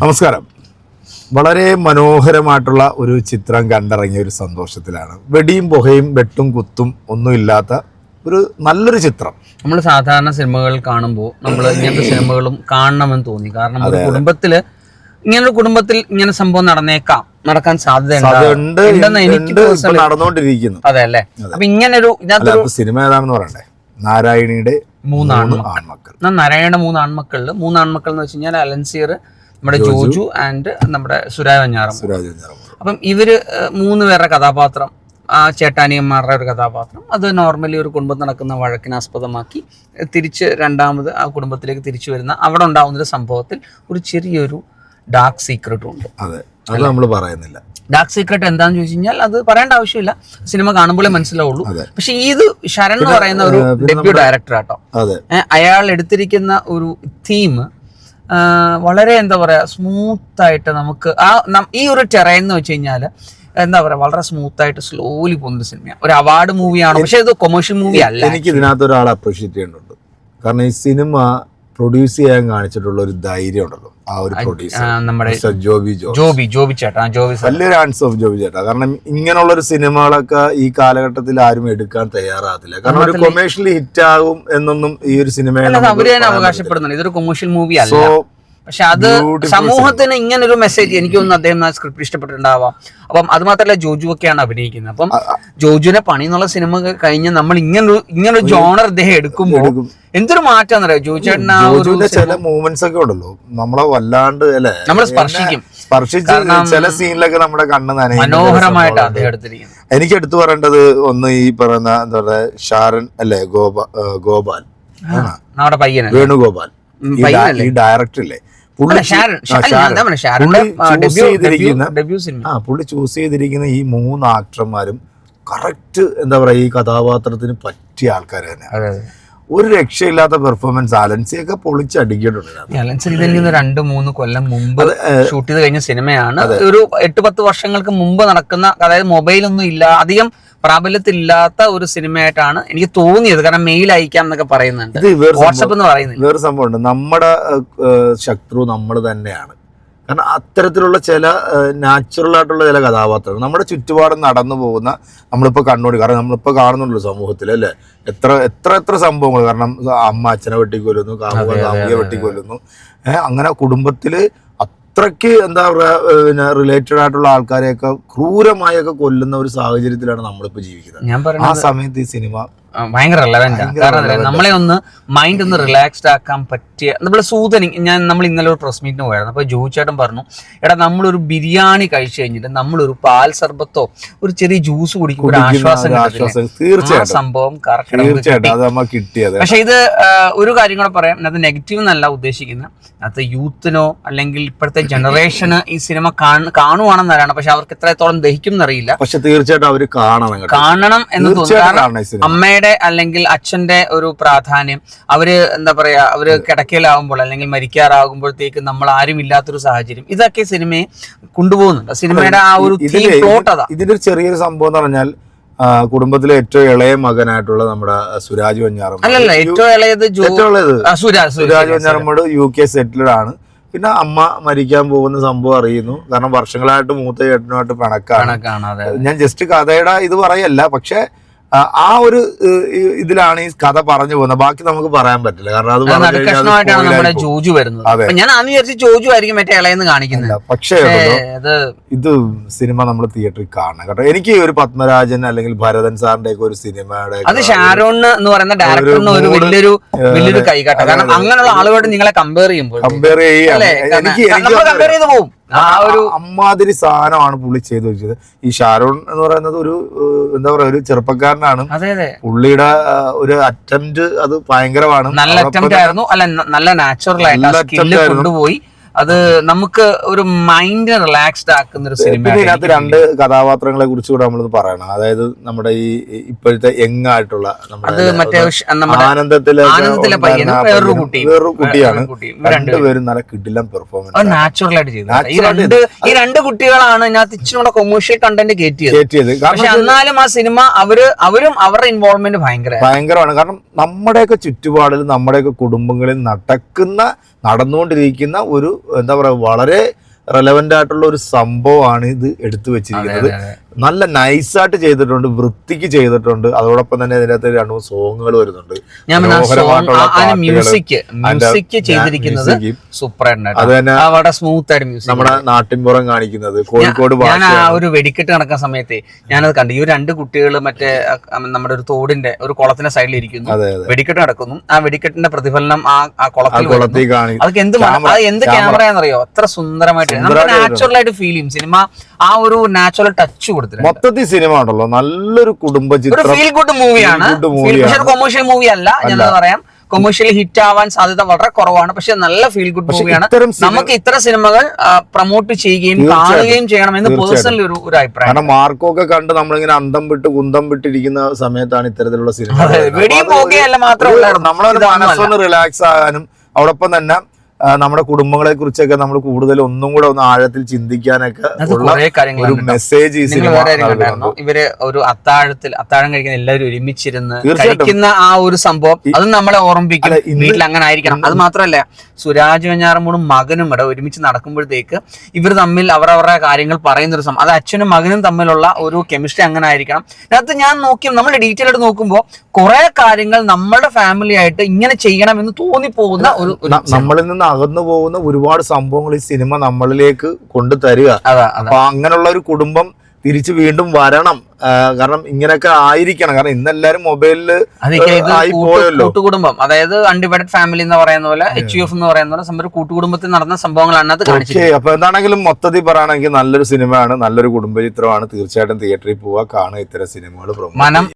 നമസ്കാരം. വളരെ മനോഹരമായിട്ടുള്ള ഒരു ചിത്രം കണ്ടിറങ്ങിയ ഒരു സന്തോഷത്തിലാണ്. വെടിയും പുകയും വെട്ടും കുത്തും ഒന്നും ഇല്ലാത്ത ഒരു നല്ലൊരു ചിത്രം. നമ്മൾ സാധാരണ സിനിമകൾ കാണുമ്പോൾ നമ്മൾ ഇങ്ങനത്തെ സിനിമകളും കാണണമെന്ന് തോന്നി. കാരണം ഒരു കുടുംബത്തിൽ ഇങ്ങനൊരു കുടുംബത്തിൽ ഇങ്ങനെ സംഭവം നടന്നേക്കാം നടക്കാൻ സാധ്യതയുണ്ട്? ഉണ്ടെന്ന് എനിക്ക് ഉണ്ട് ഇപ്പൊ personally- നടന്നുകൊണ്ടിരിക്കുന്നു അതെ അല്ലേ? അപ്പൊ ഇങ്ങനൊരു അല്ല ഇതിനകത്തൊരു അപ്പൊ സിനിമ ഏതാണെന്ന് പറയണ്ടേ? നാരായണിയുടെ മൂന്ന് മൂന്ന് ആൺമക്കൾ നാരായണ നാരായണയുടെ മൂന്ന് ആൺമക്കളിൽ മൂന്ന് ആൺമക്കൾ എന്ന് വെച്ച് കഴിഞ്ഞാൽ അലൻസിയർ നമ്മുടെ ജോജു ആൻഡ് നമ്മുടെ സുരാജ് വഞ്ഞാറം വെഞ്ഞാറമ്മൂട്. അപ്പം ഇവർ മൂന്ന് പേരുടെ കഥാപാത്രം ആ ചേട്ടാനിയന്മാരുടെ ഒരു കഥാപാത്രം. അത് നോർമലി ഒരു കുടുംബം നടക്കുന്ന വഴക്കിനെ ആസ്പദമാക്കി ഏഹ്, തിരിച്ച് രണ്ടാമത് ആ കുടുംബത്തിലേക്ക് തിരിച്ചു വരുന്ന അവിടെ ഉണ്ടാവുന്ന ഒരു സംഭവത്തിൽ ഒരു ചെറിയൊരു ഡാർക്ക് സീക്രട്ടും ഉണ്ട്. അതെ. അത് നമ്മൾ പറയുന്നില്ല. ഡാർക്ക് സീക്രട്ട് എന്താന്ന് ചോദിച്ചു കഴിഞ്ഞാൽ അത് പറയേണ്ട ആവശ്യമില്ല. സിനിമ കാണുമ്പോഴേ മനസ്സിലാവുള്ളൂ. പക്ഷെ ഇത് ശരൺ എന്ന് പറയുന്ന ഒരു ഡെബ്യൂ ഡയറക്ടർ ആട്ടോ അയാൾ എടുത്തിരിക്കുന്ന ഒരു തീം വളരെ എന്താ പറയുക സ്മൂത്തായിട്ട് നമുക്ക് ആ ഈ ഒരു ടെറൈൻ എന്ന് വെച്ച് കഴിഞ്ഞാൽ എന്താ പറയാ വളരെ സ്മൂത്ത് ആയിട്ട് സ്ലോലി പോകുന്ന സിനിമയാണ് ഒരു അവാർഡ് മൂവിയാണ് പക്ഷെ ഇത് കൊമേഴ്ഷ്യൽ മൂവി അല്ല എനിക്ക് ഇതിനകത്ത് ഒരാൾ അപ്രീഷിയേറ്റ് ചെയ്യേണ്ടതുണ്ട്. കാരണം ഈ സിനിമ പ്രൊഡ്യൂസ് ചെയ്യാൻ കാണിച്ചിട്ടുള്ള ഒരു ധൈര്യം ഉണ്ടല്ലോ. ആ ഒരു പ്രൊഡ്യൂസർ നമ്മുടെ ജോബി ജോബി ജോബി ചേട്ടാ ജോബി വലിയൊരു ആൻസ് ഓഫ് ജോബി ചേട്ടാ. കാരണം ഇങ്ങനെയുള്ള ഒരു സിനിമകളൊക്കെ ഈ കാലഘട്ടത്തിൽ ആരും എടുക്കാൻ തയ്യാറാകത്തില്ല. കാരണം ഒരു കൊമേഴ്ഷ്യലി ഹിറ്റ് ആകും എന്നൊന്നും ഈ ഒരു സിനിമയിൽ അവർ തന്നെ അവകാശപ്പെടുന്നുണ്ട്. ഇതൊരു കൊമേഴ്ഷ്യൽ മൂവി അല്ല. പക്ഷെ അത് സമൂഹത്തിന് ഇങ്ങനെ ഒരു മെസ്സേജ് എനിക്ക് തോന്നുന്നു അദ്ദേഹം ആ സ്ക്രിപ്റ്റ് ഇഷ്ടപ്പെട്ടിട്ടുണ്ടാവാം അപ്പം അത് മാത്രമല്ല ജോജു ഒക്കെയാണ് അഭിനയിക്കുന്നത്. അപ്പം ജോജുവിനെ പണി എന്നുള്ള സിനിമ കഴിഞ്ഞ് നമ്മൾ ഇങ്ങനൊരു ഇങ്ങനൊരു ജോണർ അദ്ദേഹം എടുക്കുമ്പോൾ എടുക്കും. എന്തൊരു മാറ്റം ജോജുവിന്റെ ചില മൂവ്മെന്റ്സ് ഒക്കെ ഉണ്ടല്ലോ. നമ്മളെ വല്ലാണ്ട് അല്ലെ? നമ്മൾ സ്പർശിക്കും. സ്പർശിച്ച് ചില സീനിലൊക്കെ നമ്മുടെ കണ്ണ് മനോഹരമായിട്ട് സംഭവങ്ങളുണ്ട്. അദ്ദേഹം എടുത്തിരിക്കുന്നത്. എനിക്ക് എടുത്തു പറയേണ്ടത് ഒന്ന് ഈ പറയുന്ന എന്താ പറയുക ഷാരൻ അല്ലേ ഗോപാൽ. ഗോപാൽ വേണുഗോപാൽ. ഈ ഡയറക്ടർ ഇല്ലേ? പുള്ളി ചൂസ് ചെയ്തിരിക്കുന്ന ഈ മൂന്ന് ആക്ടർമാരും കറക്റ്റ് എന്താ പറയാ ഈ കഥാപാത്രത്തിന് പറ്റിയ ആൾക്കാർ തന്നെ ഒരു രക്ഷയില്ലാത്ത പെർഫോമൻസ് പൊളിച്ചടിക്കിയിട്ടുണ്ട് ഇതിനകത്ത്. അലൻസർ രണ്ട് മൂന്ന് കൊല്ലം മുമ്പ് ഷൂട്ട് ചെയ്ത് കഴിഞ്ഞ സിനിമയാണ്. ഒരു എട്ട് പത്ത് വർഷങ്ങൾക്ക് മുമ്പ് നടക്കുന്ന അതായത് മൊബൈലൊന്നും ഇല്ല അധികം പ്രാബല്യത്തിലില്ലാത്ത ഒരു സിനിമയായിട്ടാണ് എനിക്ക് തോന്നിയത്. കാരണം മെയിൽ അയക്കാം എന്നൊക്കെ പറയുന്നുണ്ട്. വാട്സപ്പ് എന്ന് പറയുന്നത് വേറെ സംഭവമുണ്ട്. നമ്മുടെ ശത്രു നമ്മൾ തന്നെയാണ്. കാരണം അത്തരത്തിലുള്ള ചില നാച്ചുറൽ ആയിട്ടുള്ള ചില കഥാപാത്രങ്ങൾ. നമ്മുടെ ചുറ്റുപാടും നടന്നു പോകുന്ന നമ്മളിപ്പോൾ കണ്ണോടി കാരണം നമ്മളിപ്പോൾ കാണുന്നുള്ളൂ സമൂഹത്തിൽ അല്ലേ? എത്ര എത്ര എത്ര സംഭവങ്ങൾ. കാരണം അമ്മ അച്ഛനെ വെട്ടിക്കൊല്ലുന്നു കാമുക കാമുകിയെ വെട്ടിക്കൊല്ലുന്നു. അങ്ങനെ കുടുംബത്തിൽ അത്രയ്ക്ക് എന്താ പറയുക പിന്നെ റിലേറ്റഡ് ആയിട്ടുള്ള ആൾക്കാരെയൊക്കെ ക്രൂരമായൊക്കെ കൊല്ലുന്ന ഒരു സാഹചര്യത്തിലാണ് നമ്മളിപ്പോൾ ജീവിക്കുന്നത്. ആ സമയത്ത് ഈ സിനിമ ഭയങ്കര റെലവെന്റ് കാരണം നമ്മളെ ഒന്ന് മൈൻഡ് ഒന്ന് റിലാക്സ്ഡ് ആക്കാൻ പറ്റിയ നമ്മൾ സൂതനിങ് ഞാൻ നമ്മൾ ഇന്നലെ ഒരു പ്രസ് മീറ്റിന് പോയായിരുന്നു. അപ്പോൾ ജോയിച്ചേട്ടൻ പറഞ്ഞു എടാ നമ്മളൊരു ബിരിയാണി കഴിച്ചു കഴിഞ്ഞിട്ട് നമ്മളൊരു പാൽ സർബത്തോ ഒരു ചെറിയ ജ്യൂസ് കുടിക്കുമ്പോൾ ആശ്വാസം തീർച്ചയായിട്ടും. സംഭവം കിട്ടിയത്. പക്ഷെ ഇത് ഒരു കാര്യം കൂടെ പറയാം. അത് നെഗറ്റീവ് എന്നല്ല ഉദ്ദേശിക്കുന്നത്. അത് യൂത്തിനോ അല്ലെങ്കിൽ ഇപ്പോഴത്തെ ജനറേഷന് ഈ സിനിമ കാണുവാണെന്നറിയണം പക്ഷെ അവർക്ക് എത്രത്തോളം ദഹിക്കും എന്നറിയില്ല പക്ഷെ തീർച്ചയായിട്ടും അവർ കാണണം കാണണം എന്ന് തോന്നുന്നു. തീർച്ചയായിട്ടും അമ്മയുടെ അല്ലെങ്കിൽ അച്ഛന്റെ ഒരു പ്രാധാന്യം. അവർ എന്താ പറയാ അവർ കിടക്കയിലാവുമ്പോൾ അല്ലെങ്കിൽ മരിക്കാറാകുമ്പോഴത്തേക്ക് നമ്മൾ ആരും ഇല്ലാത്തൊരു സാഹചര്യം. ഇതൊക്കെ സിനിമയെ കൊണ്ടുപോകുന്നുണ്ട്. സിനിമയുടെ ആ ഒരു പ്ലോട്ട് അതാ. ഇതിലൊരു ചെറിയൊരു സംഭവം എന്ന് പറഞ്ഞാൽ കുടുംബത്തിലെ ഏറ്റവും ഇളയ മകനായിട്ടുള്ള നമ്മുടെ സുരാജ് വഞ്ഞാറമ്മ അല്ലല്ല ഏറ്റവും ഇളയത് ഏറ്റവും ഇളയത്. Suraj Venjaramoodu U K settled ആണ്. പിന്നെ അമ്മ മരിക്കാൻ പോകുന്ന സംഭവം അറിയുന്നു. കാരണം വർഷങ്ങളായിട്ട് മൂത്ത ചേട്ടനുമായിട്ട് പിണക്കാണ്. ഞാൻ ജസ്റ്റ് കഥയുടെ ഇത് പറയല്ല. പക്ഷെ ആ, ഒരു ഇതിലാണ് ഈ കഥ പറഞ്ഞു പോകുന്നത്. ബാക്കി നമുക്ക് പറയാൻ പറ്റില്ല. കാരണം അത് spoil നമ്മുടെ ജോജു വരുന്നത്. ഞാൻ അന്ന് വിചാരിച്ചു ജോജു ആയിരിക്കും മറ്റേ ഇളയെന്ന് കാണിക്കുന്നത്. അല്ല, പക്ഷേ ഇത് സിനിമ നമ്മൾ തിയേറ്ററിൽ കാണണം കേട്ടോ. എനിക്ക് ഒരു പത്മരാജൻ അല്ലെങ്കിൽ ഭരതൻ സാറിന്റെ ഒക്കെ ഒരു സിനിമയുടെ അത് ഷാരോൺ എന്ന് പറയുന്ന ഡയറക്ടറിന് ഒരു വലിയൊരു വലിയൊരു കൈകാട്ടം. കാരണം അങ്ങനെയുള്ള ആളുകളോട് നിങ്ങളെ കമ്പയർ ചെയ്യുമ്പോൾ കമ്പയർ ചെയ്യാം. എനിക്ക് കമ്പയർ ചെയ്ത് പോകും ആ ഒരു അമ്മാതിരി സാധനമാണ് പുള്ളി ചെയ്തു വെച്ചത്. ഈ ഷാരോൺ എന്ന് പറയുന്നത് ഒരു എന്താ പറയാ ഒരു ചെറുപ്പക്കാരനാണ്. പുള്ളിയുടെ ഒരു അറ്റംപ്റ്റ് അത് ഭയങ്കരമാണ്. നല്ല അറ്റംപ്റ്റ് ആയിരുന്നു. അല്ല നല്ല നാച്ചുറൽ ആയിട്ട്. കൊണ്ടുപോയി. അത് നമുക്ക് ഒരു മൈൻഡ് റിലാക്സ്ഡ് ആക്കുന്ന ഒരു സിനിമ ഇതിനകത്ത് രണ്ട് കഥാപാത്രങ്ങളെ കുറിച്ച് കൂടെ നമ്മൾ പറയണം. അതായത് നമ്മുടെ ഈ ഇപ്പോഴത്തെ യങ് ആയിട്ടുള്ള അത് മറ്റേ ആനന്ദത്തിലെ ആനന്ദത്തിലെ പയ്യനും വേറൊരു കുട്ടിയും. വേറൊരു കുട്ടിയാണ് രണ്ടുപേരും. നല്ല കിടിലം പെർഫോമൻസ് നാച്ചുറൽ ആയിട്ട് ചെയ്തത് ഈ രണ്ട് ഈ രണ്ട് കുട്ടികളാണ് ഇതിനകത്ത് ഇച്ചിരി കൂടെ കൊമേഴ്ഷ്യൽ കണ്ടന്റ് കയറ്റിയത്. പക്ഷെ എന്നാലും ആ സിനിമ അവർ അവരും അവരുടെ ഇൻവോൾവ്മെന്റ് ഭയങ്കര ഭയങ്കരമാണ്. കാരണം നമ്മുടെയൊക്കെ ചുറ്റുപാടിൽ നമ്മുടെയൊക്കെ കുടുംബങ്ങളിൽ നടക്കുന്ന നടന്നുകൊണ്ടിരിക്കുന്ന ഒരു എന്താ പറയുക വളരെ റെലവെന്റ് ആയിട്ടുള്ള ഒരു സംഭവമാണ് ഇത് എടുത്തു വെച്ചിരിക്കുന്നത്. നല്ല നൈസായിട്ട് ചെയ്തിട്ടുണ്ട് വൃത്തിക്ക് ചെയ്തിട്ടുണ്ട്. അതോടൊപ്പം തന്നെ ഇതിനകത്ത് രണ്ട് മൂന്ന് സോങ്ങുകൾ വരുന്നുണ്ട്. നമ്മുടെ നാട്ടിൻപുറം കാണിക്കുന്നത്. കോഴിക്കോട് ഞാൻ ആ ഒരു വെടിക്കെട്ട് നടക്കുന്ന സമയത്ത് ഞാനത് കണ്ടു. ഈ രണ്ട് കുട്ടികൾ മറ്റേ നമ്മുടെ ഒരു തോടിന്റെ ഒരു കുളത്തിന്റെ സൈഡിൽ ഇരിക്കുന്നു. വെടിക്കെട്ട് നടക്കുന്നു. ആ വെടിക്കെട്ടിന്റെ പ്രതിഫലനം ആ കുളത്തിൽ അതൊക്കെ എന്ത് എന്ത് ക്യാമറയാണെന്നറിയോ? അത്ര സുന്ദരമായിട്ട് നാച്ചുറൽ ആയിട്ട് ഫീൽ ചെയ്യും. സിനിമ ആ ഒരു നാച്ചുറൽ ടച്ച് കൊടുത്തിട്ടുണ്ട്. മൊത്തത്തിൽ സിനിമ ഉണ്ടല്ലോ. നല്ലൊരു കുടുംബ ചിത്രം ഫീൽ ഗുഡ് മൂവിയാണ്. കൊമേഴ്ഷ്യൽ മൂവി അല്ല. എന്ന് പറയാം. കൊമേഴ്ഷ്യലി ഹിറ്റ് ആവാൻ സാധ്യത വളരെ കുറവാണ്. പക്ഷെ നല്ല ഫീൽ ഗുഡ് മൂവിയാണ് നമുക്ക് ഇത്തരം സിനിമകൾ പ്രൊമോട്ട് ചെയ്യുകയും കാണുകയും ചെയ്യണം എന്ന് പേഴ്സണലി ഒരു ഒരു അഭിപ്രായം കാരണം മാർക്കൊക്കെ കണ്ട് നമ്മളിങ്ങനെ അന്തം വിട്ട് കുന്തം വിട്ടിരിക്കുന്ന സമയത്താണ് ഇത്തരത്തിലുള്ള സിനിമ വെടിയും പോകുകയല്ല മാത്രമേ. നമ്മളൊരു മനസ്സൊന്ന് റിലാക്സ് ആകാനും അതോടൊപ്പം തന്നെ നമ്മുടെ കുടുംബങ്ങളെ കുറിച്ചൊക്കെ നമ്മൾ കൂടുതൽ ഒന്നും കൂടെ ഒന്ന് ആഴത്തിൽ ചിന്തിക്കാനൊക്കെ ഒരു മെസ്സേജ്. ഇവർ ഒരു അത്താഴത്തിൽ അത്താഴം കഴിക്കുന്ന എല്ലാവരും ഒരുമിച്ചിരുന്ന് കഴിക്കുന്ന ആ ഒരു സംഭവം അത് നമ്മളെ ഓർമ്മിപ്പിക്കും. വീട്ടിൽ അങ്ങനെ ആയിരിക്കണം. അത് മാത്രമല്ല സുരാജ് വഞ്ഞാറമ്മൂടും മകനും ഇവിടെ ഒരുമിച്ച് നടക്കുമ്പോഴത്തേക്ക് ഇവർ തമ്മിൽ അവരവരുടെ കാര്യങ്ങൾ പറയുന്ന ഒരു സംഭവം അത് അച്ഛനും മകനും തമ്മിലുള്ള ഒരു കെമിസ്ട്രി അങ്ങനെ ആയിരിക്കണം. അതിനകത്ത് ഞാൻ നോക്കി നമ്മൾ ഡീറ്റെയിൽ ആയിട്ട് നോക്കുമ്പോൾ കുറെ കാര്യങ്ങൾ നമ്മുടെ ഫാമിലി ആയിട്ട് ഇങ്ങനെ ചെയ്യണം എന്ന് തോന്നിപ്പോകുന്ന ഒരു നമ്മളിൽ നിന്ന് അകന്നു പോകുന്ന ഒരുപാട് സംഭവങ്ങൾ ഈ സിനിമ നമ്മളിലേക്ക് കൊണ്ടു തരിക അപ്പൊ അങ്ങനെയുള്ള ഒരു കുടുംബം തിരിച്ചു വീണ്ടും വരണം. കാരണം ഇങ്ങനെയൊക്കെ ആയിരിക്കണം. കാരണം ഇന്നെല്ലാരും മൊബൈലിൽ ആയി പോയല്ലോ. കൂട്ടുകുടുംബം. അതായത് അൺഡിവൈഡഡ് ഫാമിലി എന്ന് പറയുന്ന പോലെ എച്ച് യു എഫ് എന്ന് പറയുന്ന പോലെ സംഭവം കൂട്ടുകുടുംബത്തിൽ നടന്ന സംഭവങ്ങളാണ് അത് കാണിച്ചത് അപ്പൊ എന്താണെങ്കിലും മൊത്തത്തിൽ പറയുകയാണെങ്കിൽ നല്ലൊരു സിനിമയാണ് നല്ലൊരു കുടുംബ ചിത്രമാണ് തീർച്ചയായിട്ടും തിയേറ്ററിൽ പോവുക കാണുക ഇത്തരം സിനിമകൾ മനം